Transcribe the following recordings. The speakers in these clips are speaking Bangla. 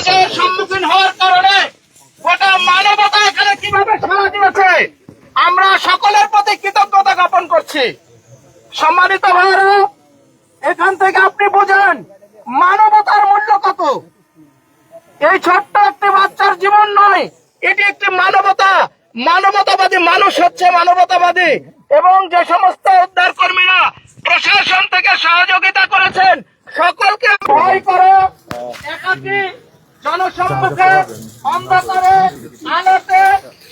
পর্যায়ের সম্মুখীন হওয়ার কারণে গোটা মানবতা এখানে কীভাবে সাড়া দিয়েছে, আমরা সকলের প্রতি কৃতজ্ঞতা জ্ঞাপন করছি। সম্মানিত ভাইরা এখান থেকে আপনি বোঝেন মানবতার মূল্য কত। এই ছোট্ট একটি বাচ্চার জীবন নয়, এটি একটি মানবতা। মানবতাবাদী মানুষ হচ্ছে মানবতাবাদী এবং যে সমস্ত উদ্ধার কর্মীরা প্রশাসন থেকে সহযোগিতা করেছেন, সকলকে ভয় করে। একাকি জনসম্মুখে অন্ধকারে, আলোতে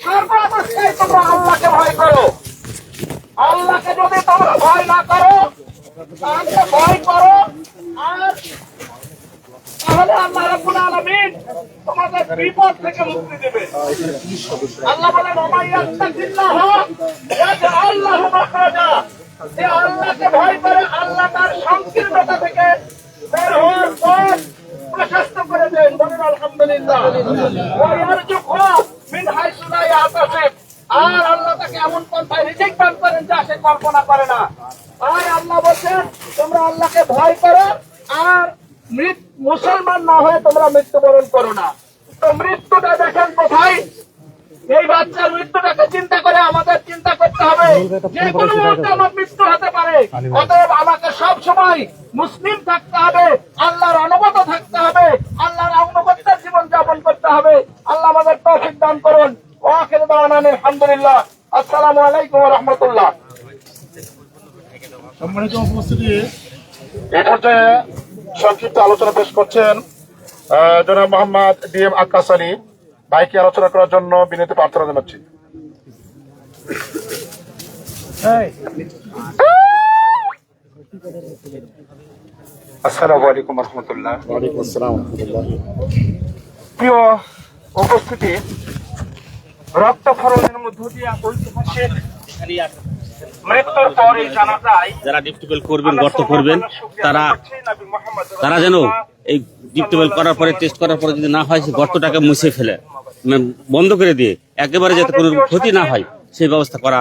সর্বাবস্থায় তোমরা আল্লাহকে ভয় করো। আল্লাহকে যদি তোমরা ভয় না করো, তাহলে ভয় করো। আর তাহলে আল্লাহ রাব্বুল আলামিন তোমাদের বিপদ থেকে মুক্তি দেবে। আল্লাহ বলেন ওমাইয়াত্তাকিল্লাহ ইয়াজআল লাহু মাখরাজা যে আল্লাহকে ভয় করে, আল্লাহ তার সংকীর্ণতা থেকে মুসলমান না হয়ে তোমরা মৃত্যুবরণ করো না। তো মৃত্যুটা দেখেন কোথায়? এই বাচ্চার মৃত্যুটাকে চিন্তা করে আমাদের চিন্তা করতে হবে। যে কোনো আমার মৃত্যু হতে পারে। অতএব আমাকে সব সময় মুসলিম থাকতে হবে, আল্লাহর অনুগত থাকতে হবে আল্লাহর অনুগত্যের জীবন যাপন করতে হবে আল্লাহ আমাদের তৌফিক দান করুন দাওয়ানা আলহামদুলিল্লাহ। আসসালামু আলাইকুম ওয়া রাহমাতুল্লাহ। সম্মানিত উপস্থিতি। এ পর্যায়ে সংক্ষিপ্ত আলোচনা পেশ করছেন জনাব মোহাম্মদ ডি এম আক্কাস আলী। ভাইকে আলোচনা করার জন্য বিনীত প্রার্থনা জানাচ্ছি। আসসালামু আলাইকুম রহমতুল্লাহ। আসসালাম প্রিয় উপস্থিতি রক্ত খরণের মধ্য দিয়ে ঐতিহাসিক মৃত্যুর পরে জানা যায় যারা ডিপ করবেন গর্ত করবেন তারা তারা যেন এই ডিপ করার পরে টেস্ট করার পরে যদি না হয় সেই গর্তটাকে মুছে ফেলে। মানে বন্ধ করে দিয়ে একেবারে যাতে কোনো ক্ষতি না হয় সেই ব্যবস্থা করা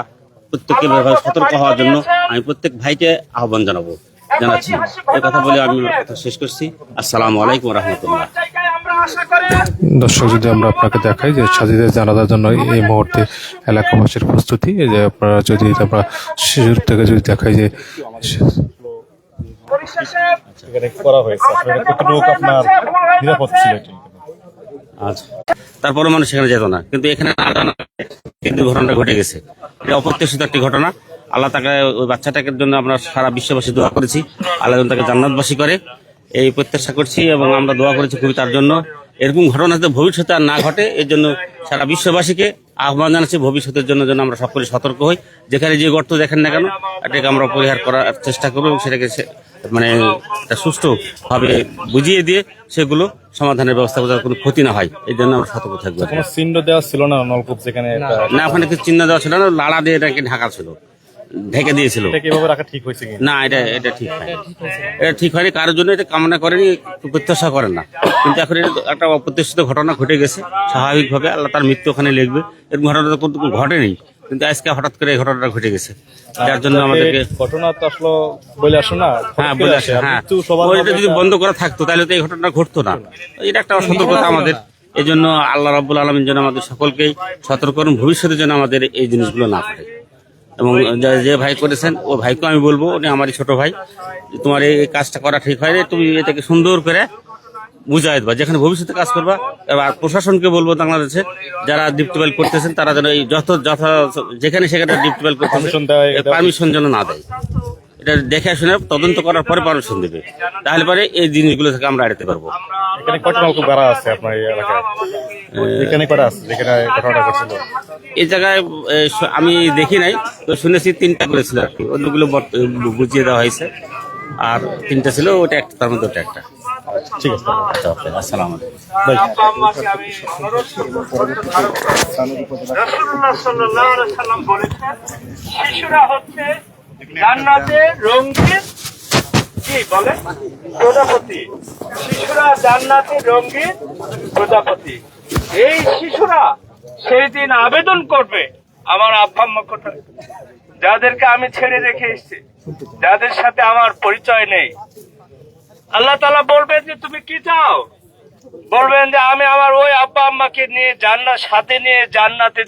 প্রত্যেকের ব্যাপারে সতর্ক হওয়ার জন্য আমি প্রত্যেক ভাইকে আহ্বান জানাব জানাচ্ছি। এই কথা বলে আমি কথা শেষ করছি। আসসালামু আলাইকুম রহমতুল্লাহ জায়গায় আমরা আশা করে দর্শক যদি আমরা আপনাকে দেখাই যে সাজিদের জানাজার জন্য এই মুহূর্তে এলাকাবাসীর প্রস্তুতি যে আপনারা যদি আমরা শিশুর থেকে যদি দেখাই যে পরিশেষে এখানে করা হয়েছে। আসলে কতটুকু আপনার নিরাপদ আচ্ছা। তারপরে মানুষ সেখানে যেত না। কিন্তু এখানে না কিন্তু ঘটনাটা ঘটে গেছে। এটা অপ্রত্যাশিত একটি ঘটনা। আল্লাহ তাকে ওই বাচ্চাটাকে জন্য আমরা সারা বিশ্ববাসী দোয়া করেছি। আল্লাহ তাকে জান্নাতবাসী করে। এই প্রত্যাশা করছি এবং আমরা দোয়া করেছি খুবই তার জন্য। এরকম ঘটনা যাতে ভবিষ্যতে আর না ঘটে এর জন্য সারা বিশ্ববাসীকে আহ্বান জানাচ্ছি ভবিষ্যতের জন্য যেন আমরা সকলে সতর্ক হই। যেখানে যে গর্ত দেখেন না কেন এটাকে আমরা পরিহার করার চেষ্টা করব এবং সেটাকে মানে একটা সুষ্ঠুভাবে বুঝিয়ে দিয়ে সেগুলো সমাধানের ব্যবস্থা করে যাতে কোনো ক্ষতি না হয়। এই জন্য আমরা সতর্ক থাকব। চিহ্ন দেওয়া ছিল না নলকূপ যেখানে না ওখানে কিছু চিহ্ন দেওয়া ছিল না লাড়া দিয়ে এটাকে ঢাকা ছিল। ঢেকে দিয়েছিল। কীভাবে রাখা ঠিক হয়েছে না এটা এটা ঠিক হয়নি। এটা ঠিক হয়নি কারোর জন্য এটা কামনা করেনি প্রত্যাশা করেন না। কিন্তু এখন এটা একটা অপ্রত্যাশিত ঘটনা ঘটে গেছে। স্বাভাবিকভাবে আল্লাহ তার মৃত্যু ওখানে লিখবে। এরকম ঘটনা তো কিন্তু ঘটেনি কিন্তু আজকে হঠাৎ করে এই ঘটনাটা ঘটে গেছে। যার জন্য আমাদেরকে ঘটনা তো আসলে বলে আসো না হ্যাঁ বলে আসে হ্যাঁ। ওইটা যদি বন্ধ করা থাকতো তাহলে তো এই ঘটনা ঘটতো না। এটা একটা অসতর্কতা আমাদের। এই জন্য আল্লাহ রাব্বুল আলমিন জন্য আমাদের সকলকেই সতর্ক করুন ভবিষ্যতে যেন আমাদের এই জিনিসগুলো না করে এবং যে- ভাই করেছেন ও ভাইকে আমি বলব উনি আমারই ছোট ভাই তোমার এই কাজটা করা ঠিক হয়নি তুমি এটাকে সুন্দর করে বুঝাই দেবা। যেখানে ভবিষ্যতে কাজ করবা এবার প্রশাসনকে বলব বাংলাদেশে যারা ডিপটিবেল করতেছেন তারা যেন এই যত যথা যেখানে সেখানে Permission দেয়, পারমিশন যেন না দেয়। এটা দেখে শুনে তদন্ত করার পরে পারমিশন দেবে। তাহলে পরে এই জিনিসগুলো থেকে আমরা এড়াতে পারব। এখানে গাড়া আছে আপনার এলাকায়? এখানে কয়টা আছে? যেখানে ঘটনাটা ঘটছিল? এই জায়গায় আমি দেখি নাই তো শুনেছি তিনটা করেছিল আর কি। অন্যগুলো বুঝিয়ে দেওয়া হয়েছে। আর তিনটা ছিল ওটা একটা তার মধ্যে ওটা একটা। ঠিক আছে আচ্ছা ওকে আসসালাম আলাইকুম। আব্বাকে আমি অনুরোধ করব রাসূলুল্লাহ সাল্লাল্লাহু আলাইহি সাল্লাম বলেছেন শিশুরা হচ্ছে জান্নাতের রঙিন কি বলে? প্রজাপতি। শিশুরা জান্নাতের রঙিন প্রজাপতি। এই শিশুরা সেই দিন আবেদন করবে আমার আব্বা কোথায়? যাদেরকে আমি ছেড়ে রেখে এসেছি, যাদের সাথে আমার পরিচয় নেই। আল্লাহ তালা বলবেন যে, তুমি কি চাও? বলবেন যে, আমি আমার ওই আব্বা আম্মাকে নিয়ে জান্নার সাথে নিয়ে জান্নাতে